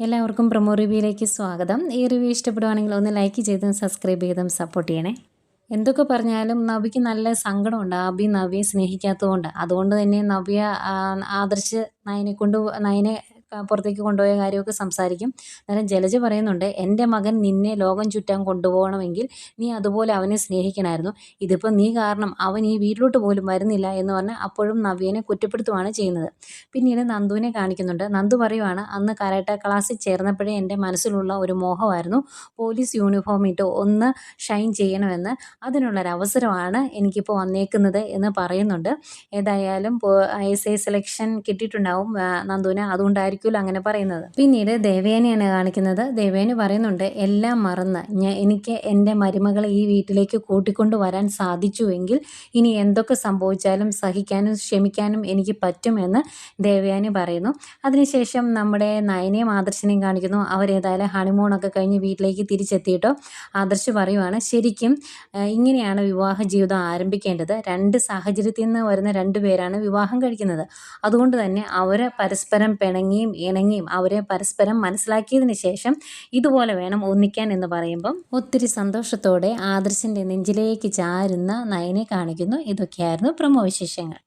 എല്ലാവർക്കും പ്രൊമോ റിവ്യൂയിലേക്ക് സ്വാഗതം. ഈ റിവ്യൂ ഇഷ്ടപ്പെടുവാണെങ്കിൽ ഒന്ന് ലൈക്ക് ചെയ്തും സബ്സ്ക്രൈബ് ചെയ്തും സപ്പോർട്ട് ചെയ്യണേ. എന്തൊക്കെ പറഞ്ഞാലും നവിക്ക് നല്ല സങ്കടമുണ്ട്. ആബി നവിയെ സ്നേഹിക്കാത്തതുകൊണ്ട്. അതുകൊണ്ട് തന്നെ നവ്യ ആദർശ് നയനെ കൊണ്ട് നയനെ പുറത്തേക്ക് കൊണ്ടുപോയ കാര്യമൊക്കെ സംസാരിക്കും. അന്നേരം ജലജ പറയുന്നുണ്ട് എന്റെ മകൻ നിന്നെ ലോകം ചുറ്റാൻ കൊണ്ടുപോകണമെങ്കിൽ നീ അതുപോലെ അവനെ സ്നേഹിക്കണമായിരുന്നു. ഇതിപ്പോൾ നീ കാരണം അവൻ ഈ വീട്ടിലോട്ട് പോലും വരുന്നില്ല എന്ന് പറഞ്ഞാൽ അപ്പോഴും നവ്യനെ കുറ്റപ്പെടുത്തുകയാണ് ചെയ്യുന്നത്. പിന്നീട് നന്ദുവിനെ കാണിക്കുന്നുണ്ട്. നന്ദു പറയുവാണ് അന്ന് കരാട്ട ക്ലാസ്സിൽ ചേർന്നപ്പോഴേ എന്റെ മനസ്സിലുള്ള ഒരു മോഹമായിരുന്നു. പോലീസ് യൂണിഫോം ഇട്ട് ഒന്ന് ഷൈൻ ചെയ്യണമെന്ന്. അതിനുള്ളൊരു അവസരമാണ് എനിക്കിപ്പോൾ വന്നേക്കുന്നത് എന്ന് പറയുന്നുണ്ട്. ഏതായാലും ഐ എസ് ഐ സെലക്ഷൻ കിട്ടിയിട്ടുണ്ടാവും നന്ദുവിനെ. നന്ദുവിന് അതുകൊണ്ടായിരിക്കുമല്ലോ അങ്ങനെ പറയുന്നത്. പിന്നീട് ദേവേനെയാണ് കാണിക്കുന്നത്. ദേവേന് പറയുന്നുണ്ട് എല്ലാം മറന്ന്. ഞാൻ എനിക്ക് എന്റെ മരുമകളെ ഈ വീട്ടിലേക്ക് കൂട്ടിക്കൊണ്ടു വരാൻ സാധിച്ചുവെങ്കിൽ ഇനി എന്തൊക്കെ സംഭവിച്ചാലും സഹിക്കാനും ക്ഷമിക്കാനും എനിക്ക് പറ്റുമെന്ന് ദേവയാനി പറയുന്നു. അതിനുശേഷം നമ്മുടെ നയനയും ആദർശനെയും കാണിക്കുന്നു. അവരേതായാലും ഹണിമൂണൊക്കെ കഴിഞ്ഞ് വീട്ടിലേക്ക് തിരിച്ചെത്തിയിട്ടോ? ആദർശ് പറയുവാണ് ശരിക്കും ഇങ്ങനെയാണ് വിവാഹ ജീവിതം ആരംഭിക്കേണ്ടത്. രണ്ട് സാഹചര്യത്തിൽ നിന്ന് വരുന്ന രണ്ട് പേരാണ് വിവാഹം കഴിക്കുന്നത്. അതുകൊണ്ട് തന്നെ അവരെ പരസ്പരം പിണങ്ങിയും ഇണങ്ങിയും അവരെ പരസ്പരം മനസ്സിലാക്കിയതിന് ശേഷം ഇതുപോലെ വേണം ഒന്നിക്കാൻ എന്ന് പറയുമ്പം ഒത്തിരി സന്തോഷത്തോടെ ആദർശിന്റെ നെഞ്ചിലേക്ക് ചാരുന്ന നയനെ കാണിക്കുന്നു. ഇതൊക്കെയായിരുന്നു പ്രമോ വിശേഷങ്ങൾ.